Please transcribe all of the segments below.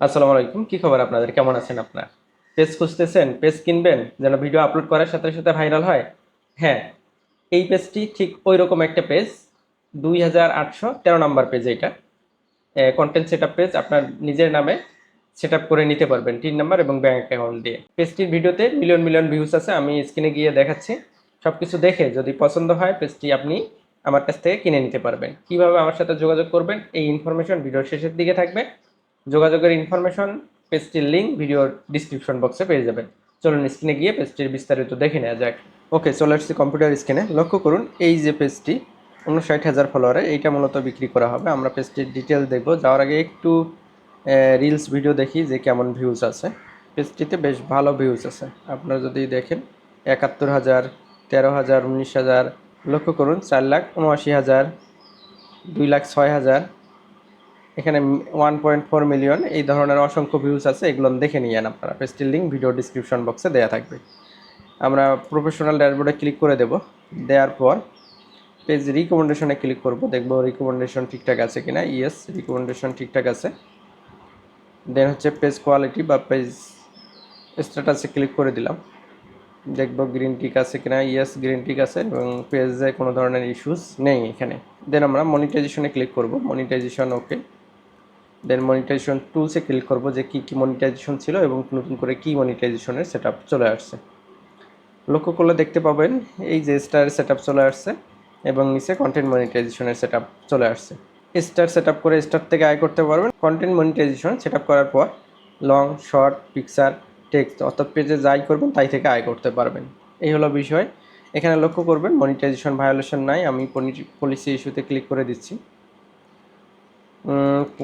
আসসালামু আলাইকুম। কি খবর আপনাদের? কেমন আছেন আপনারা? পেজ খুঁজতেছেন? পেজ কিনবেন? যেন ভিডিও আপলোড করার সাথে সাথে ভাইরাল হয়? হ্যাঁ এই পেজটি ঠিক ওই রকম একটা পেজ। দুই হাজার আটশো তেরো নম্বর পেজ এটা কন্টেন্ট সেট পেজ। আপনার নিজের নামে সেট করে নিতে পারবেন। তিন নাম্বার এবং ব্যাঙ্ক অ্যাকাউন্ট দিয়ে। পেজটির ভিডিওতে মিলিয়ন মিলিয়ন ভিউজ আছে। আমি স্ক্রিনে গিয়ে দেখাচ্ছি। সব কিছু দেখে যদি পছন্দ হয়, পেজটি আপনি আমার কাছ থেকে কিনে নিতে পারবেন। কীভাবে আমার সাথে যোগাযোগ করবেন? এই ইনফরমেশন ভিডিওর শেষের দিকে থাকবে। যোগাযোগের ইনফরমেশন পেজটির লিঙ্ক ভিডিওর ডিসক্রিপশন বক্সে পেয়ে যাবেন। চলুন স্ক্রিনে গিয়ে পেজটির বিস্তারিত দেখে নেওয়া যাক। ওকে চলে আসছি কম্পিউটার স্ক্রিনে লক্ষ্য করুন, এই যে পেজটি, উনষাট হাজার ফলোয়ারে এইটা মূলত বিক্রি করা হবে। আমরা পেজটির ডিটেলস দেখব। যাওয়ার আগে একটু রিলস ভিডিও দেখি যে কেমন ভিউজ আছে। পেজটিতে বেশ ভালো ভিউজ আছে। আপনারা যদি দেখেন, একাত্তর হাজার, তেরো হাজার, উনিশ হাজার, লক্ষ্য করুন, চার লাখ উনআশি হাজার, দুই লাখ ছয় হাজার এখানে ওয়ান পয়েন্ট ফোর মিলিয়ন এই ধরনের অসংখ্য ভিউজ আছে, এগুলো দেখে নিয়েন আপনারা। পেজটির লিঙ্ক ভিডিও ডিসক্রিপশন বক্সে দেওয়া থাকবে। আমরা প্রফেশনাল ড্যাশবোর্ডে ক্লিক করে দেব। দেওয়ার পর পেজ রিকমেন্ডেশনে ক্লিক করব। দেখব রিকমেন্ডেশন ঠিকঠাক আছে কিনা। ইয়েস রিকমেন্ডেশন ঠিকঠাক আছে। দেন হচ্ছে পেজ কোয়ালিটি বা পেজ স্ট্যাটাসে ক্লিক করে দিলাম। দেখব গ্রিন টিক আছে কিনা। ইয়েস গ্রিন টিক আছে এবং পেজে কোনো ধরনের ইস্যুস নেই এখানে। দেন আমরা মনিটাইজেশনে ক্লিক করব। মনিটাইজেশন ওকে দেন মনিটাইজেশন টুলসে ক্লিক করব যে কী কী মনিটাইজেশন ছিল এবং নতুন করে কী মনিটাইজেশনের সেট চলে আসছে। লক্ষ্য করলে দেখতে পাবেন এই যে স্টার সেট চলে আসছে এবং নিচে কন্টেন্ট মনিটাইজেশনের সেট চলে আসছে। স্টার সেট করে স্টার থেকে আয় করতে পারবেন। কন্টেন্ট মনিটাইজেশন সেট করার পর লং শর্ট পিকচার টেক্সট অর্থাৎ পেজে যাই করবেন তাই থেকে আয় করতে পারবেন। এই হলো বিষয়। এখানে লক্ষ্য করবেন মনিটাইজেশন ভায়োলেশন নাই, আমি পলিসি ইস্যুতে ক্লিক করে দিচ্ছি।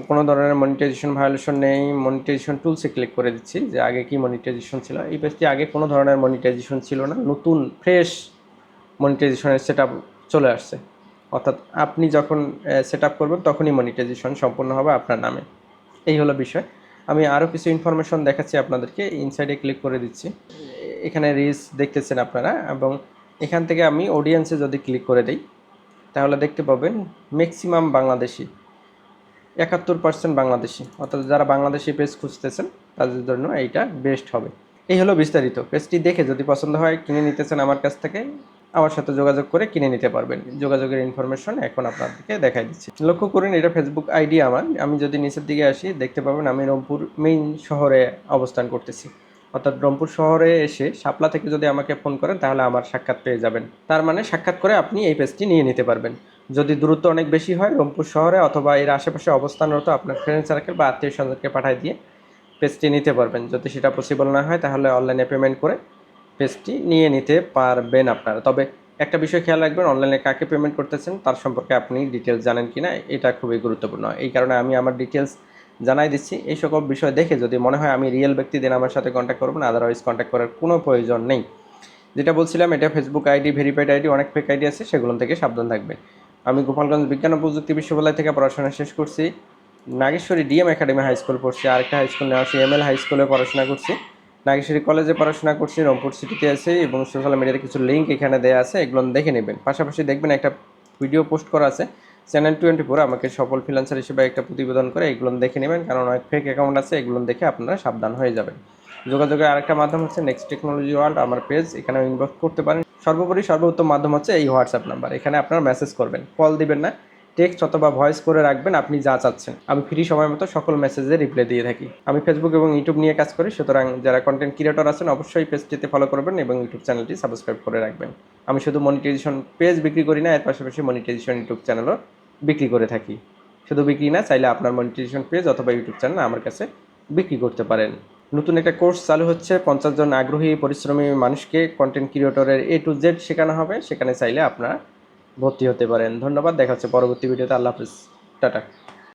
কোনো ধরনের মনিটাইজেশন ভায়োলেশন নেই। মনিটাইজেশন টুলসে ক্লিক করে দিচ্ছি যে আগে কি মনিটাইজেশন ছিল। এই পেজটি আগে কোনো ধরনের মনিটাইজেশন ছিল না। নতুন ফ্রেশ মনিটাইজেশনের সেট চলে আসছে। অর্থাৎ আপনি যখন সেট করবেন তখনই মনিটাইজেশন সম্পূর্ণ হবে আপনার নামে। এই হলো বিষয়। আমি আরও কিছু ইনফরমেশন দেখাচ্ছি আপনাদেরকে। ইনসাইডে ক্লিক করে দিচ্ছি। এখানে রিলস দেখতেছেন আপনারা এবং এখান থেকে আমি অডিয়েন্সে যদি ক্লিক করে দিই, তাহলে দেখতে পাবেন ম্যাক্সিমাম বাংলাদেশি। একাত্তর পার্সেন্ট বাংলাদেশি। অর্থাৎ যারা বাংলাদেশি পেজ খুঁজতেছেন, তাদের জন্য এইটা বেস্ট হবে। এই হলো বিস্তারিত। পেজটি দেখে যদি পছন্দ হয়, কিনে নিতেছেন আমার কাছ থেকে, আমার সাথে যোগাযোগ করে কিনে নিতে পারবেন। যোগাযোগের ইনফরমেশন এখন আপনাদেরকে দেখাই দিচ্ছি। লক্ষ্য করুন, এটা ফেসবুক আইডি আমার। আমি যদি নিচের দিকে আসি, দেখতে পাবেন আমি রংপুর মেইন শহরে অবস্থান করতেছি। অর্থাৎ রংপুর শহরে এসে শাপলা থেকে যদি আমাকে ফোন করেন, তাহলে আমার সাক্ষাৎ পেয়ে যাবেন। তার মানে সাক্ষাৎ করে আপনি এই পেজটি নিয়ে নিতে পারবেন। যদি দূরত্ব অনেক বেশি হয় রংপুর শহরে অথবা এর আশেপাশে অবস্থানরত আপনার ফ্রেন্ড সার্কেল বা আত্মীয় স্বজনকে পাঠিয়ে দিয়ে পেজটি নিতে পারবেন। যদি সেটা পসিবল না হয় তাহলে অনলাইনে পেমেন্ট করে পেজটি নিয়ে নিতে পারবেন আপনারা। তবে একটা বিষয় খেয়াল রাখবেন অনলাইনে কাকে পেমেন্ট করতেছেন তার সম্পর্কে আপনি ডিটেলস জানেন কি না এটা খুবই গুরুত্বপূর্ণ। এই কারণে আমি আমার ডিটেলস জানাই দিচ্ছি। এই সকল বিষয় দেখে যদি মনে হয় আমি রিয়েল ব্যক্তি দেন আমার সাথে কন্ট্যাক্ট করবেন আদারওয়াইজ কন্ট্যাক্ট করার কোনো প্রয়োজন নেই। যেটা বলছিলাম, এটা ফেসবুক আইডি ভেরিফাইড আইডি অনেক ফেক আইডি আছে, সেগুলো থেকে সাবধান থাকবেন। আমি গোপালগঞ্জ বিজ্ঞান ও প্রযুক্তি বিশ্ববিদ্যালয় থেকে পড়াশোনা শেষ করছি। Nageshwari D M academy high school পড়ছি, আরেকটা হাই স্কুল নেওয়া এম এল হাই স্কুলে পড়াশোনা করছি। নাগেশ্বরী কলেজে পড়াশোনা করছি, রংপুর সিটিতে আছে এবং সোশ্যাল মিডিয়াতে কিছু লিঙ্ক এখানে দেওয়া আছে, এগুলো দেখে নেবেন। পাশাপাশি দেখবেন একটা ভিডিও পোস্ট করা আছে চ্যানেল টোয়েন্টি ফোর আমাকে সফল ফ্রিল্যান্সার হিসেবে একটা প্রতিবেদন করে, এগুলো দেখে নেবেন, কারণ অনেক ফেক অ্যাকাউন্ট আছে, এগুলো দেখে আপনারা সাবধান হয়ে যাবেন। যোগাযোগের আরেকটা মাধ্যম হচ্ছে নেক্সট টেকনোলজি ওয়ার্ল্ড আমার পেজ এখানে ইনবক্স করতে পারেন সর্বোপরি সর্বোত্তম মাধ্যম হচ্ছে এই হোয়াটসঅ্যাপ নাম্বার এখানে আপনারা মেসেজ করবেন কল দিবেন না। টেক্সট অথবা ভয়েস করে রাখবেন, আপনি যা চাচ্ছেন। আমি ফ্রি সময় মতো সকল মেসেজে রিপ্লাই দিয়ে থাকি। আমি ফেসবুক এবং ইউটিউব নিয়ে কাজ করি, সুতরাং যারা কন্টেন্ট ক্রিয়েটর আছেন, অবশ্যই পেজটিতে ফলো করবেন এবং ইউটিউব চ্যানেলটি সাবস্ক্রাইব করে রাখবেন। আমি শুধু মনিটাইজেশন পেজ বিক্রি করি না, এর পাশাপাশি মনিটাইজেশন ইউটিউব চ্যানেলও বিক্রি করে থাকি। শুধু বিক্রি না, চাইলে আপনার মনিটাইজেশন পেজ অথবা ইউটিউব চ্যানেল আমার কাছে বিক্রি করতে পারেন। নতুন একটা কোর্স চালু হচ্ছে, পঞ্চাশ জন আগ্রহী পরিশ্রমী মানুষকে কন্টেন্ট ক্রিয়েটরের এ টু জেড শেখানো হবে, সেখানে চাইলে আপনারা ভর্তি হতে পারেন। ধন্যবাদ, দেখা হচ্ছে পরবর্তী ভিডিওতে, আল্লাহ হাফিজ, টাটা।